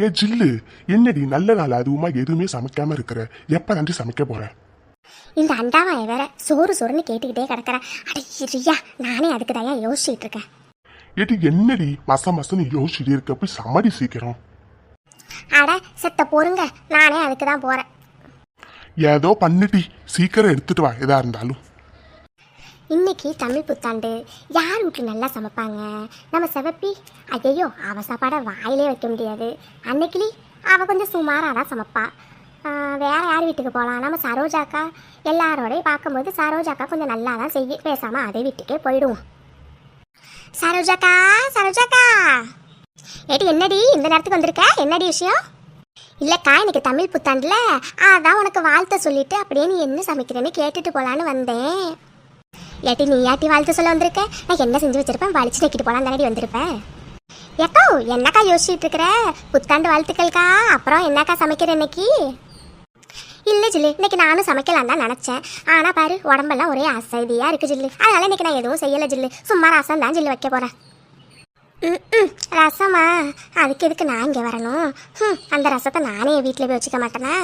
ஏ ஜில்லு என்னடி நல்ல நாள்? அதுவுமா எதுவுமே சமைக்காம இருக்கிற. எப்ப தாண்டி சமைக்க போற? இந்த அண்டாவாய வேற சோறு சோறுன்னு கேட்டுக்கிட்டே கிடக்குறேன் அட இரியா நானே அதுக்கு தான் யோசிச்சுட்டு இருக்கேன். ஏடி என்னடி மச மசன்னு யோசிச்சுட்டு இருக்க? போய் சமாடி சீக்கிரம். அட செத்த பொறுங்க. நானே அதுக்கு தான் போறேன். ஏதோ பண்ணிட்டி. சீக்கிரம் எடுத்துட்டு வா எதா இருந்தாலும். இன்னைக்கு தமிழ் புத்தாண்டு. யார் வீட்டில் நல்லா சமைப்பாங்க? நம்ம செவப்பி? ஐயோ அவ சாப்பாடை வாயிலே வைக்க முடியாது. அன்னைக்கிளி அவள் கொஞ்சம் சுமாராக தான் சமைப்பா வேறு யார் வீட்டுக்கு போகலாம் நம்ம சரோஜாக்கா எல்லாரோடையும் பார்க்கும்போது சரோஜாக்கா கொஞ்சம் நல்லா தான் செய்ய பேசாமல் அதே வீட்டுக்கே போயிடுவோம். சரோஜாக்கா சரோஜாக்கா ஏடி என்னடி இந்த நேரத்துக்கு வந்திருக்க? என்னடி விஷயம்? இல்லைக்கா இன்னைக்கு தமிழ் புத்தாண்டில் அதான் உனக்கு வாழ்த்த சொல்லிவிட்டு அப்படியே நீ என்ன சமைக்கிறேன்னு கேட்டுட்டு போகலான்னு வந்தேன். ஏட்டி நீ ஏட்டி வாழ்த்து சொல்ல வந்திருக்க? நான் என்ன செஞ்சு வச்சிருப்பேன்? வலிச்சு நக்கிட்டு போலாம் தானடி வந்திருப்பேன் ஏக்கோ என்னக்கா யோசிச்சுட்டு இருக்கிற? புத்தாண்டு வாழ்த்துக்கள்க்கா. அப்புறம் என்னக்கா சமைக்கிற இன்னைக்கு? இல்லை ஜில்லு இன்னைக்கு நானும் சமைக்கலாம் தான் நினச்சேன். ஆனால் பாரு உடம்பெல்லாம் ஒரே அசதியாக இருக்கு ஜில்லு. அதனால இன்னைக்கு நான் எதுவும் செய்யலை ஜில்லு. சும்மா ரசம் தான் ஜில்லு வைக்க போகிறேன் ம் ரசமா? அதுக்கு எதுக்கு நான் இங்கே வரணும்? ம் அந்த ரசத்தை நானே என் வீட்டில் போய் வச்சுக்க மாட்டேனா?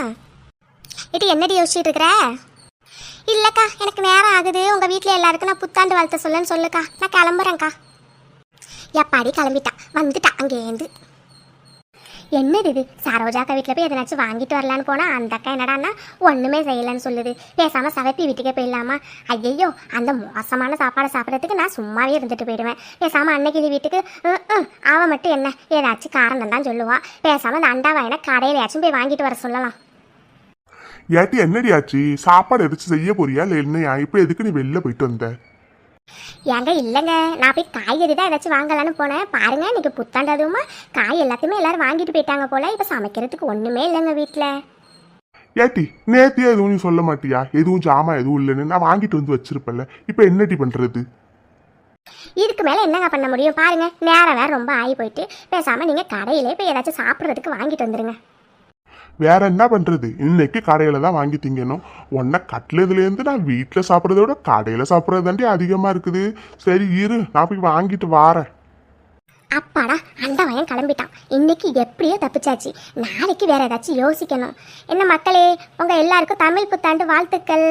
இது என்னடி யோசிச்சுட்டு இருக்கிற? இல்லைக்கா எனக்கு நேரம் ஆகுது. உங்கள் வீட்டில் எல்லாருக்கும் நான் புத்தாண்டு வாழ்த்து சொல்லுன்னு சொல்லுக்கா. நான் கிளம்புறேன்க்கா. எப்பாடி கிளம்பிட்டா. வந்துட்டா அங்கேருந்து என்னது இது? சரோஜாக்கா வீட்டில் போய் எதனாச்சும் வாங்கிட்டு வரலான்னு போனால் அந்த அக்கா என்னடான்னா ஒன்றுமே செய்யலைன்னு சொல்லுது. பேசாமல் சவப்பி வீட்டுக்கே போயிடலாமா? ஐயையோ அந்த மோசமான சாப்பாடை சாப்பிட்றதுக்கு நான் சும்மாவே இருந்துட்டு போயிடுவேன். பேசாமல் அன்னைக்கு இது வீட்டுக்கு அவன் மட்டும் என்ன? ஏதாச்சும் காரணம் தான் சொல்லுவா. பேசாமல் அந்த என்ன கடையிலையாச்சும் போய் வாங்கிட்டு வர சொல்லலாம். ஏட்டி என்னடி ஆச்சு? சாப்பாடு எதாச்சும் செய்ய போறியா? இல்லை என்னையா? இப்போ எதுக்கு நீ வெளில போயிட்டு வந்த? ஏங்க இல்லைங்க. நான் போய் காய்கறி தான் ஏதாச்சும் வாங்கலான்னு போனேன். பாருங்க இன்னைக்கு புத்தாண்டு அதுவுமா காய் எல்லாத்தையுமே எல்லாரும் வாங்கிட்டு போயிட்டாங்க போல. இப்போ சமைக்கிறதுக்கு ஒன்றுமே இல்லைங்க வீட்டில் ஏட்டி நேத்தியா எதுவும் நீ சொல்ல மாட்டியா? எதுவும் ஜாமா எதுவும் இல்லைன்னு நான் வாங்கிட்டு வந்து வச்சிருப்பேன்ல. இப்போ என்னடி பண்றது? இதுக்கு மேலே என்னங்க பண்ண முடியும்? பாருங்க நேரம் வேற ரொம்ப ஆகி போயிட்டு பேசாமல் நீங்கள் கடையிலே போய் ஏதாச்சும் சாப்பிட்றதுக்கு வாங்கிட்டு வந்துருங்க. வேற என்ன பண்ணுறது இன்னைக்கு கடையில் தான் வாங்கி திங்கணும். உன்னை கட்டுலதுலேருந்து நான் வீட்டில் சாப்பிட்றத விட கடையில் சாப்பிட்றது தாண்டி அதிகமாக இருக்குது. சரி இரு. நான் போய் வாங்கிட்டு வாரேன். அப்பாடா அந்த வயன் கிளம்பிட்டான். இன்னைக்கு எப்படியோ தப்பிச்சாச்சு. நாளைக்கு வேற ஏதாச்சும் யோசிக்கணும். என்ன மக்களே உங்க எல்லாருக்கும் தமிழ் புத்தாண்டு வாழ்த்துக்கள்.